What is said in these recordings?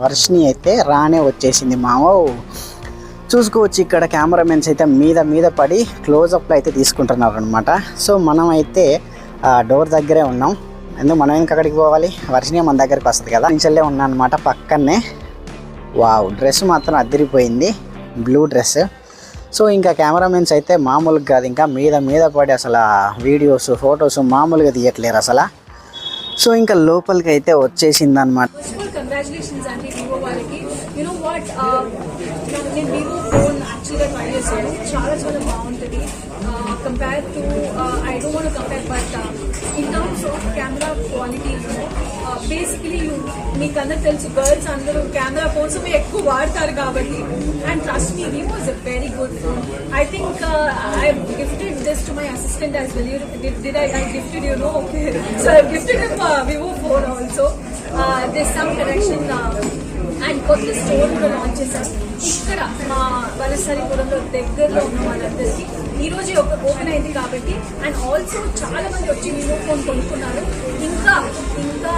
వర్షిని అయితే రానే వచ్చేసింది మామ. చూసుకోవచ్చు ఇక్కడ కెమెరామెన్స్ అయితే మీద మీద పడి క్లోజప్లో అయితే తీసుకుంటున్నారు అనమాట సో మనం అయితే డోర్ దగ్గరే ఉన్నాం. ఎందుకు మనం ఇంకా అక్కడికి పోవాలి? వర్షిని మన దగ్గరికి వస్తుంది కదా. నించల్లే ఉన్నా అనమాట పక్కనే వావ్ డ్రెస్ మాత్రం అదిరిపోయింది. బ్లూ డ్రెస్ సో ఇంకా కెమెరామెన్స్ అయితే మామూలుగా కాదు. ఇంకా మీద మీద పడి అసలు వీడియోస్ ఫొటోస్ మామూలుగా తీయట్లేరు అసలు. సో ఇంకా లోపలికి అయితే వచ్చేసింది అనమాట ఫస్ట్ ఆఫ్ ఆల్ కంగ్రాచులేషన్స్ అండి వివో వాళ్ళకి యు నో వాట్ నేను వివో ఫోన్ యాక్చువల్గా ట్రై చేశాను చాలా చాలా బాగుంటుంది compare to I don't want compare but in terms of camera quality basically మీకు అందరు తెలుసు గర్ల్స్ అందరూ కెమెరా ఫోన్స్ ఎక్కువ వాడతారు కాబట్టి and trust me Vivo was a very good I think I gifted this to my assistant as well you did I gifted you know so I gifted Vivo phone also this some connection and కొత్త store కూడా launch చేశారు ఇక్కడ మా వలసరిపురంలో దగ్గరలో ఉన్న వాళ్ళందరికీ ఈ రోజు ఓపెన్ అయింది కాబట్టి అండ్ ఆల్సో చాలా మంది వచ్చి వివో ఫోన్ కొనుక్కున్నారు. ఇంకా ఇంకా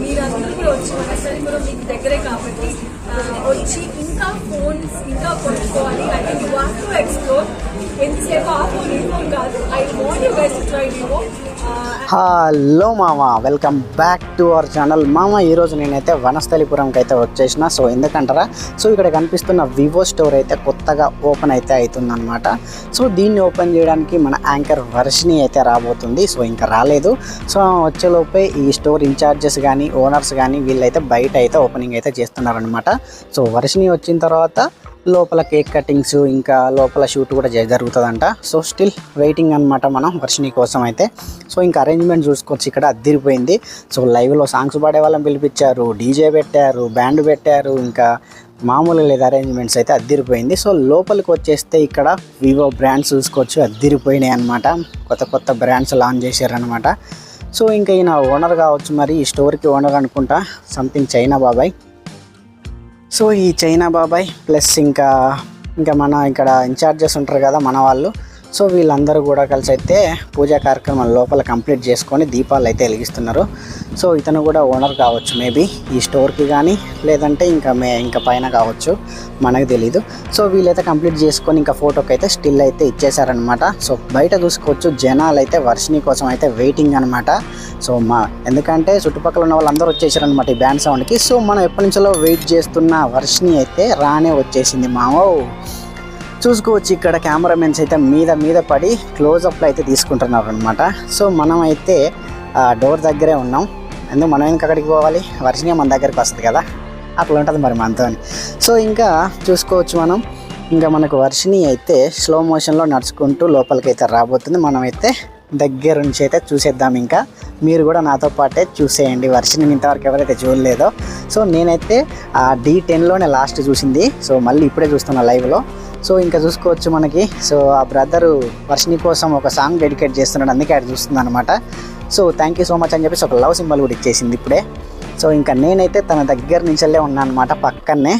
మీరందరూ కూడా వచ్చి వలసరిపురం మీకు దగ్గరే కాబట్టి వచ్చి ఇంకా ఫోన్స్ ఇంకా కొనుక్కోవాలి. I think you want to explore ఎంతసేపు ఆ ఫోన్ ఈ ఫోన్ కాదు. I want you guys try Vivo uh, hello మామ welcome back to our channel. మామ ఈరోజు నేనైతే వనస్థలిపురంకి అయితే వచ్చేసిన. సో ఎందుకంటారా? సో ఇక్కడ కనిపిస్తున్న వివో స్టోర్ అయితే కొత్తగా ఓపెన్ అయితే అవుతుందన్నమాట సో దీన్ని ఓపెన్ చేయడానికి మన యాంకర్ వర్షిని అయితే రాబోతుంది. సో ఇంకా రాలేదు. సో వచ్చేలోపే ఈ స్టోర్ ఇన్ఛార్జెస్ కానీ ఓనర్స్ కానీ వీళ్ళైతే బయట అయితే ఓపెనింగ్ అయితే చేస్తున్నారనమాట సో వర్షిని వచ్చిన తర్వాత లోపల కేక్ కటింగ్స్ ఇంకా లోపల షూట్ కూడా జ- జరుగుతుందంట. సో స్టిల్ వెయిటింగ్ అనమాట మనం వర్షిని కోసం అయితే. సో ఇంకా అరేంజ్మెంట్ చూసుకోవచ్చు. ఇక్కడ అద్దిరిపోయింది. సో లైవ్లో సాంగ్స్ పాడే వాళ్ళని పిలిపించారు డీజే పెట్టారు బ్యాండ్ పెట్టారు ఇంకా మామూలు లేదు అరేంజ్మెంట్స్ అయితే అద్దిరిపోయింది. సో లోపలికి వచ్చేస్తే ఇక్కడ వివో బ్రాండ్స్ చూసుకోవచ్చు. అద్దిరిపోయినాయి అనమాట కొత్త కొత్త బ్రాండ్స్ లాంచ్ చేశారనమాట సో ఇంకా ఈయన ఓనర్ కావచ్చు మరి ఈ స్టోర్కి ఓనర్ అనుకుంటా. సంథింగ్ చైనా బాబాయ్. సో ఈ చైనా బాబాయ్ ప్లస్ ఇంకా ఇంకా మన ఇక్కడ ఇన్ఛార్జెస్ ఉంటారు కదా మన వాళ్ళు సో వీళ్ళందరూ కూడా కలిసి అయితే పూజా కార్యక్రమం లోపల కంప్లీట్ చేసుకొని దీపాలు అయితే వెలిగిస్తున్నారు. సో ఇతను కూడా ఓనర్ కావచ్చు మేబీ ఈ స్టోర్కి కానీ లేదంటే ఇంకా మే ఇంకా పైన కావచ్చు మనకు తెలీదు. సో వీళ్ళైతే కంప్లీట్ చేసుకొని ఇంకా ఫోటోకి అయితే స్టిల్ అయితే ఇచ్చేసారనమాట సో బయట చూసుకోవచ్చు జనాలు అయితే వర్షిని కోసం అయితే వెయిటింగ్ అనమాట సో మా ఎందుకంటే చుట్టుపక్కల ఉన్న వాళ్ళందరూ వచ్చేసారనమాట ఈ బ్యాండ్ సౌండ్కి. సో మనం ఎప్పటి నుంచో వెయిట్ చేస్తున్న వర్షిని అయితే రానే వచ్చేసింది. మావో! చూసుకోవచ్చు ఇక్కడ కెమెరామెన్స్ అయితే మీద మీద పడి క్లోజప్లో అయితే తీసుకుంటున్నారు అనమాట సో మనం అయితే డోర్ దగ్గరే ఉన్నాం. ఎందుకు మనం ఇంకా అక్కడికి పోవాలి? వర్షిని మన దగ్గరికి వస్తుంది కదా. అట్లా ఉంటుంది మరి మనతో సో ఇంకా చూసుకోవచ్చు మనం. ఇంకా మనకు వర్షిని అయితే స్లో మోషన్లో నడుచుకుంటూ లోపలికి అయితే రాబోతుంది. మనమైతే దగ్గర నుంచి అయితే చూసేద్దాం ఇంకా. మీరు కూడా నాతో పాటే చూసేయండి. వర్షిని ఇంతవరకు ఎవరైతే చూడలేదో. సో నేనైతే ఆ డి టెన్లోనే లాస్ట్ చూసింది. సో మళ్ళీ ఇప్పుడే చూస్తున్నా లైవ్లో సో ఇంకా చూసుకోవచ్చు మనకి. సో ఆ బ్రదరు వర్షిని కోసం ఒక సాంగ్ డెడికేట్ చేస్తున్నాడు. అందుకే అది చూస్తుంది అనమాట so thank you so much అని చెప్పేసి ఒక లవ్ సింబల్ కూడా ఇచ్చేసింది ఇప్పుడే. సో ఇంకా నేనైతే తన దగ్గర నుంచెల్లే ఉన్నాను అనమాట పక్కనే.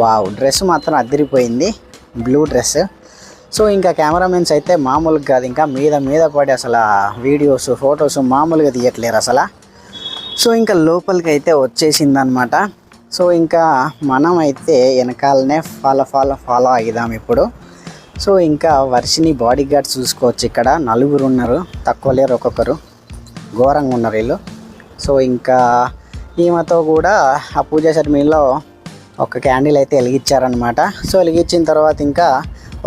వావ్ డ్రెస్ మాత్రం అదిరిపోయింది. బ్లూ డ్రెస్ సో ఇంకా కెమెరామెన్స్ అయితే మామూలుగా కాదు. ఇంకా మీద మీద పడి అసలు వీడియోస్ ఫొటోస్ మామూలుగా తీయట్లేరు అసలు. సో ఇంకా లోపలికి అయితే వచ్చేసింది అనమాట సో ఇంకా మనం అయితే వెనకాలనే ఫాలో ఫాలో ఫాలో అవుదాం ఇప్పుడు. సో ఇంకా వర్షిని బాడీ గార్డ్స్ చూసుకోవచ్చు ఇక్కడ. నలుగురు ఉన్నారు తక్కువ లేరు ఒక్కొక్కరు. ఘోరంగా ఉన్నారు వీళ్ళు. సో ఇంకా ఈమెతో కూడా ఆ పూజా షర్మిలో ఒక క్యాండిల్ అయితే వెలిగించారనమాట సో వెలిగించిన తర్వాత ఇంకా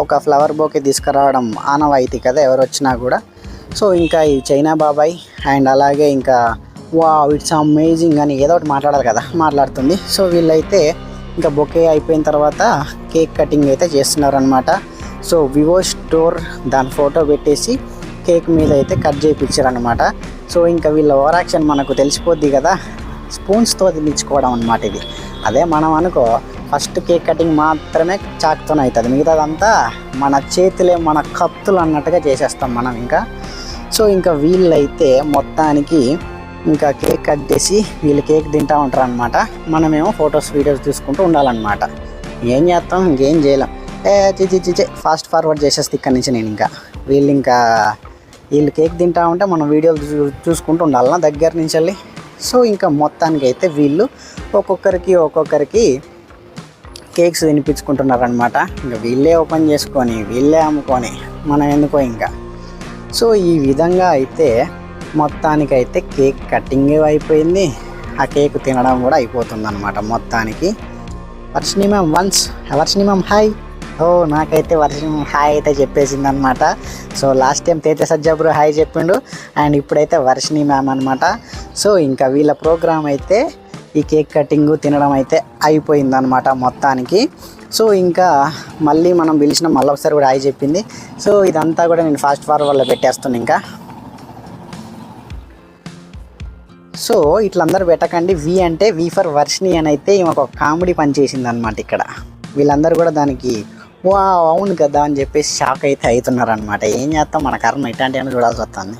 ఒక ఫ్లవర్ బోకే తీసుకురావడం ఆనవాయితీ కదా ఎవరు వచ్చినా కూడా. సో ఇంకా ఈ చైనా బాబాయ్ అండ్ అలాగే ఇంకా వా ఇట్స్ అమేజింగ్ అని ఏదో ఒకటి మాట్లాడాలి కదా మాట్లాడుతుంది. సో వీళ్ళైతే ఇంకా బొకే అయిపోయిన తర్వాత కేక్ కటింగ్ అయితే చేస్తున్నారనమాట సో వివో స్టోర్ దాని ఫోటో పెట్టేసి కేక్ మీద అయితే కట్ చేయించారనమాట సో ఇంకా వీళ్ళ ఓవర్ యాక్షన్ మనకు తెలిసిపోద్ది కదా స్పూన్స్తో తినించుకోవడం అనమాట ఇది. అదే మనం అనుకో ఫస్ట్ కేక్ కటింగ్ మాత్రమే చాక్తోనే అవుతుంది మిగతాదంతా మన చేతులే మన కత్తులు అన్నట్టుగా చేసేస్తాం మనం ఇంకా. సో ఇంకా వీళ్ళైతే మొత్తానికి ఇంకా కేక్ కట్ చేసి వీళ్ళు కేక్ తింటా ఉంటారు అనమాట మనమేమో ఫొటోస్ వీడియోస్ తీసుకుంటూ ఉండాలన్నమాట. ఏం చేస్తాం? ఇంకేం చేయలేం. ఏ చిచి ఫాస్ట్ ఫార్వర్డ్ చేసేస్తే ఇక్కడి నుంచి నేను ఇంకా. వీళ్ళు ఇంకా వీళ్ళు కేక్ తింటా ఉంటే మనం వీడియోలు చూ చూసుకుంటూ ఉండాలన్నా దగ్గర నుంచి వెళ్ళి? సో ఇంకా మొత్తానికి అయితే వీళ్ళు ఒక్కొక్కరికి ఒక్కొక్కరికి కేక్స్ తినిపించుకుంటున్నారనమాట ఇంకా వీళ్ళే ఓపెన్ చేసుకొని వీళ్ళే అమ్ముకొని మనం ఎందుకో ఇంకా. సో ఈ విధంగా అయితే మొత్తానికైతే కేక్ కటింగ్ అయిపోయింది. ఆ కేక్ తినడం కూడా అయిపోతుంది అనమాట మొత్తానికి. Varshini ma'am once Varshini ma'am hi ఓ నాకైతే వర్షిని మ్యామ్ హాయ్ అయితే చెప్పేసింది అనమాట సో లాస్ట్ టైం తేజ సజ్జాబురు హాయ్ చెప్పిండు. అండ్ ఇప్పుడైతే వర్షిని మ్యామ్ అనమాట సో ఇంకా వీళ్ళ ప్రోగ్రామ్ అయితే ఈ కేక్ కటింగ్ తినడం అయితే అయిపోయిందనమాట మొత్తానికి. సో ఇంకా మళ్ళీ మనం పిలిచిన మళ్ళీ ఒకసారి కూడా హాయ్ చెప్పింది. సో ఇదంతా కూడా నేను ఫాస్ట్ ఫార్వర్డ్లో పెట్టేస్తాను ఇంకా. సో ఇట్లందరూ పెట్టకండి వి అంటే వి ఫర్ వర్షిని అని అయితే ఈమె ఒక కామెడీ పని చేసింది అనమాట ఇక్కడ. వీళ్ళందరూ కూడా దానికి వా అవును కదా అని చెప్పేసి షాక్ అయితే అవుతున్నారు అనమాట ఏం చేస్తాం? మన కర్మ ఇట్లాంటివన్నీ చూడాల్సి వస్తుంది.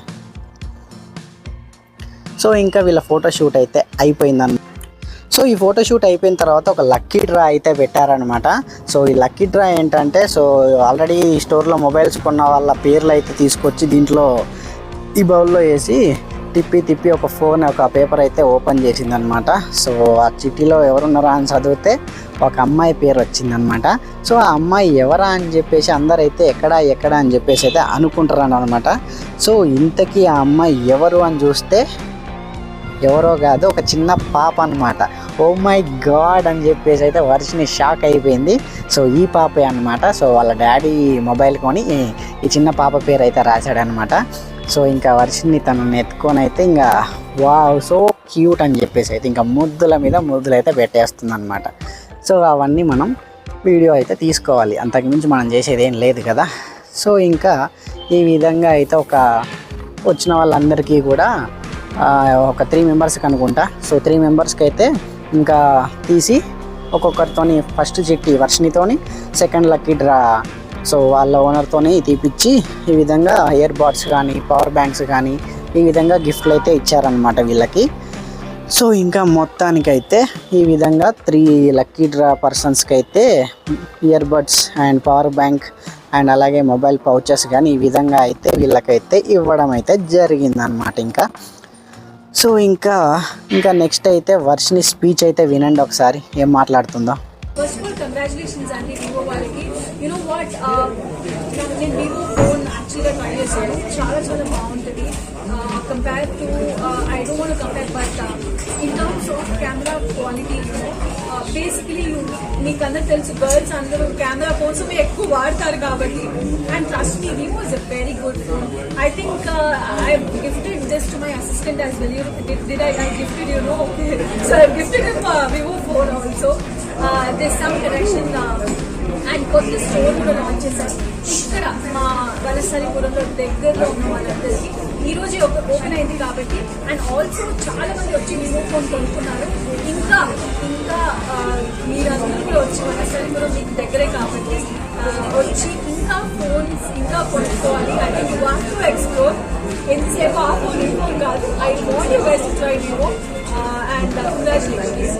సో ఇంకా వీళ్ళ ఫోటో షూట్ అయితే అయిపోయిందన్న సో ఈ ఫోటో షూట్ అయిపోయిన తర్వాత ఒక లక్కీ డ్రా అయితే పెట్టారనమాట సో ఈ లక్కీ డ్రా ఏంటంటే సో ఆల్రెడీ స్టోర్లో మొబైల్స్ కొన్న వాళ్ళ పేర్లు అయితే తీసుకొచ్చి దీంట్లో ఈ బౌల్లో వేసి తిప్పి తిప్పి ఒక ఫోన్ ఒక పేపర్ అయితే ఓపెన్ చేసిందనమాట. సో ఆ చిట్టిలో ఎవరున్నారా అని చదివితే ఒక అమ్మాయి పేరు వచ్చిందనమాట. సో ఆ అమ్మాయి ఎవరా అని చెప్పేసి అందరైతే ఎక్కడా ఎక్కడా అని చెప్పేసి అయితే అనుకుంటారు అనమాట సో ఇంతకీ ఆ అమ్మాయి ఎవరు అని చూస్తే ఎవరో కాదు ఒక చిన్న పాప అనమాట. ఓ మై గాడ్ అని చెప్పేసి అయితే వర్షిని షాక్ అయిపోయింది. సో ఈ పాపే అనమాట. సో వాళ్ళ డాడీ మొబైల్ కొని ఈ- ఈ చిన్న పాప పేరు అయితే రాశాడనమాట. సో ఇంకా వర్షిని తనని ఎత్తుకొని అయితే ఇంకా వావ్ సో క్యూట్ అని చెప్పేసి అయితే ఇంకా ముద్దుల మీద ముద్దులు అయితే పెట్టేస్తుంది అనమాట సో అవన్నీ మనం వీడియో అయితే తీసుకోవాలి. అంతకుమించి మనం చేసేది ఏం లేదు కదా. సో ఇంకా ఈ విధంగా అయితే ఒక వచ్చిన వాళ్ళందరికీ కూడా ఒక త్రీ మెంబర్స్కి అనుకుంటా. సో త్రీ మెంబర్స్కి అయితే ఇంకా తీసి ఒక్కొక్కరితోని ఫస్ట్ చిట్టి వర్షినితోని సెకండ్ లక్కీ డ్రా సో వాళ్ళ ఓనర్తోనే తీపిచ్చి ఈ విధంగా ఇయర్ బాడ్స్ కానీ పవర్ బ్యాంక్స్ కానీ ఈ విధంగా గిఫ్ట్లు అయితే ఇచ్చారనమాట వీళ్ళకి. సో ఇంకా మొత్తానికైతే ఈ విధంగా త్రీ లక్కీ డ్రా పర్సన్స్కి అయితే ear buds and power bank and అలాగే మొబైల్ పౌచెస్ కానీ ఈ విధంగా అయితే వీళ్ళకైతే ఇవ్వడం అయితే జరిగిందనమాట ఇంకా. సో ఇంకా ఇంకా నెక్స్ట్ అయితే వర్షిని స్పీచ్ అయితే వినండి ఒకసారి ఏం మాట్లాడుతుందో. ఫస్ట్ ఆఫ్ ఆల్ కంగ్రాచులేషన్స్ అండి యూనో వాట్ నేను వివో ఫోన్ యాక్చువల్గా ట్రై చేశాను చాలా చాలా బాగుంటుంది compare to I don't want compare but in terms of camera quality basically మీకు అందరు తెలుసు గర్ల్స్ అందరూ కెమెరా కోసం ఎక్కువ వాడతారు కాబట్టి. And trust me Vivo is a very good phone I think I gifted this to my assistant as well did I I gifted you know okay so I gifted Vivo phone also this some connection and కొత్త store కూడా launch చేశారు. ఇక్కడ మా వలసరిపురంలో దగ్గరలో ఉన్న వాళ్ళందరికీ ఈ రోజు ఒక ఓపెన్ అయింది కాబట్టి అండ్ ఆల్సో చాలా మంది వచ్చి వివో ఫోన్ కొనుక్కున్నారు. ఇంకా ఇంకా మీరందరూ కూడా వచ్చి వలసరిపురం మీకు దగ్గరే కాబట్టి వచ్చి ఇంకా ఫోన్స్ ఇంకా కొనుక్కోవాలి. అంటే యూ వాంట్ టు ఎక్స్ప్లోర్ ఎంతసేపు ఆ ఫోన్ ఫోన్ కాదు. I want you guys try Vivo and congratulations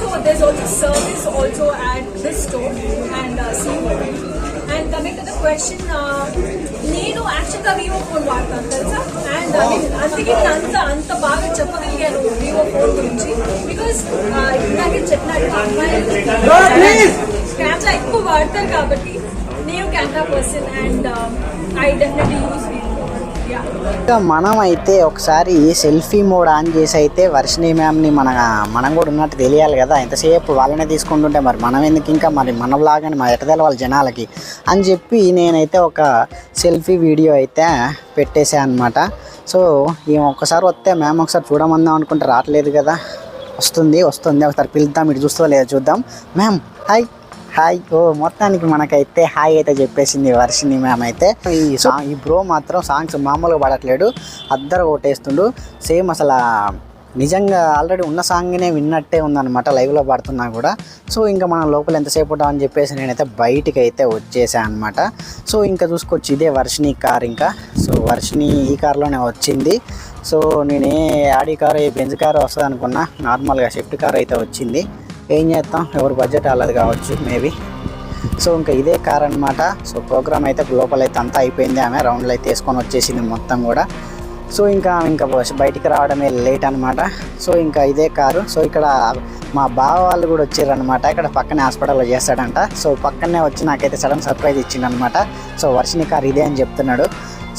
also there's also service also at this store and uh, see and coming to the question uh, నేను యాక్చువల్గా Vivo phone వాడతాను తెలుసా and అందుకే నేను అంత అంత బాగా చెప్పగలిగాను వివో ఫోన్ గురించి బికాస్ ఇందాకే చెప్పినట్టు అమ్మాయిలు కెమెరా ఎక్కువ వాడతారు కాబట్టి నేను camera person and I definitely use Vivo yeah ఇంకా మనం అయితే ఒకసారి సెల్ఫీ మోడ్ ఆన్ చేసి అయితే వర్షిని మ్యామ్ని మన మనం కూడా ఉన్నట్టు తెలియాలి కదా. ఎంతసేపు వాళ్ళనే తీసుకుంటుంటే మరి మనం ఎందుకు ఇంకా మరి మన బ్లాగ్ అని మా ఎటదల వాళ్ళ జనాలకి అని చెప్పి నేనైతే ఒక సెల్ఫీ వీడియో అయితే పెట్టేశాను అనమాట సో ఈమె ఒక్కసారి వస్తే మ్యామ్ ఒకసారి చూడమందాం అనుకుంటే రావట్లేదు కదా. వస్తుంది వస్తుంది. ఒకసారి పిలుద్దాం ఇటు చూస్తో లేదా చూద్దాం. Ma'am hi. హాయ్. ఓ మొత్తానికి మనకైతే హాయ్ అయితే చెప్పేసింది వర్షిని మ్యామ్ అయితే. ఈ సాంగ్ ఈ బ్రో మాత్రం సాంగ్స్ మామూలుగా పాడట్లేడు. అద్దరు కొట్టేస్తుండు. సేమ్ అసలు నిజంగా ఆల్రెడీ ఉన్న సాంగ్నే విన్నట్టే ఉందన్నమాట లైవ్లో పాడుతున్నా కూడా. సో ఇంకా మనం లోపల ఎంతసేపు ఉంటాం అని చెప్పేసి నేనైతే బయటికి అయితే వచ్చేసాను అనమాట సో ఇంకా చూసుకోవచ్చు ఇదే వర్షిని కార్ ఇంకా. సో వర్షిని ఈ కార్లోనే వచ్చింది. సో నేను ఏ ఆడి కారు ఏ బెంజ్ కారు వస్తుంది అనుకున్నా నార్మల్గా షిఫ్ట్ కార్ అయితే వచ్చింది. ఏం చేస్తాం? ఎవరి బడ్జెట్ వాళ్ళది కావచ్చు మేబీ సో ఇంకా ఇదే కార్ అనమాట సో ప్రోగ్రామ్ అయితే లోపల అయితే అంతా అయిపోయింది. ఆమె రౌండ్లు అయితే వేసుకొని వచ్చేసింది మొత్తం కూడా. సో ఇంకా ఇంకా బయటికి రావడమే లేట్ అనమాట సో ఇంకా ఇదే కారు. సో ఇక్కడ మా బావ వాళ్ళు కూడా వచ్చారనమాట ఇక్కడ పక్కనే హాస్పిటల్లో చేస్తాడంట. సో పక్కనే వచ్చి నాకైతే సడన్ సర్ప్రైజ్ ఇచ్చిండనమాట సో వర్షిని కార్ ఇదే అని చెప్తున్నాడు.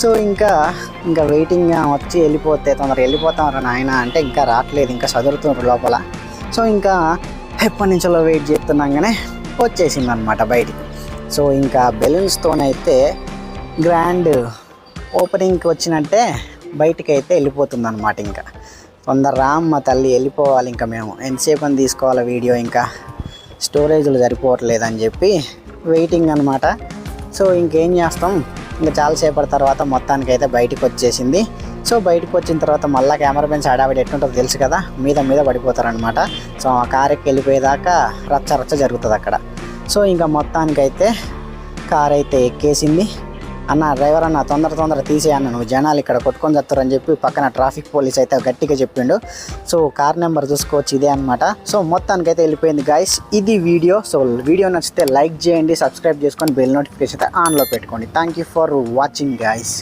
సో ఇంకా ఇంకా వెయిటింగ్ వచ్చి వెళ్ళిపోతే తొందరగా వెళ్ళిపోతాం రా నాయన అంటే ఇంకా రావట్లేదు. ఇంకా చదువుతున్నారు లోపల. సో ఇంకా ఎప్పటి నుంచో వెయిట్ చేస్తున్నాగానే వచ్చేసింది అనమాట బయటికి. సో ఇంకా బెలూన్స్తోనైతే గ్రాండ్ ఓపెనింగ్కి వచ్చినట్టే బయటికి అయితే వెళ్ళిపోతుంది అనమాట ఇంకా. తొందర రామ్మ తల్లి వెళ్ళిపోవాలి ఇంకా మేము. ఎంతసేపు అని తీసుకోవాలి వీడియో ఇంకా? స్టోరేజ్లు సరిపోవట్లేదు అని చెప్పి వెయిటింగ్ అనమాట సో ఇంకేం చేస్తాం? ఇంకా చాలాసేపటి తర్వాత మొత్తానికి అయితే బయటికి వచ్చేసింది సో బయటకు వచ్చిన తర్వాత మళ్ళీ కెమెరామెన్స్ ఆడావిడ ఎట్టుంటుందో తెలుసు కదా? మీద మీద పడిపోతారనమాట సో ఆ కార్ ఎక్కి వెళ్ళిపోయేదాకా రచ్చ రచ్చ జరుగుతుంది అక్కడ. సో ఇంకా మొత్తానికైతే కార్ అయితే ఎక్కేసింది. అన్న డ్రైవర్ అన్న తొందర తొందర తీసేయన్న నువ్వు జనాలు ఇక్కడ కొట్టుకొని చెప్తారని చెప్పి పక్కన ట్రాఫిక్ పోలీస్ అయితే గట్టిగా చెప్పిండు. సో కార్ నెంబర్ చూసుకోవచ్చు ఇదే అనమాట సో మొత్తానికైతే వెళ్ళిపోయింది గాయస్ ఇది వీడియో. సో వీడియో నచ్చితే లైక్ చేయండి సబ్స్క్రైబ్ చేసుకొని బెల్ నోటిఫికేషన్ అయితే ఆన్లో పెట్టుకోండి. Thank you for watching guys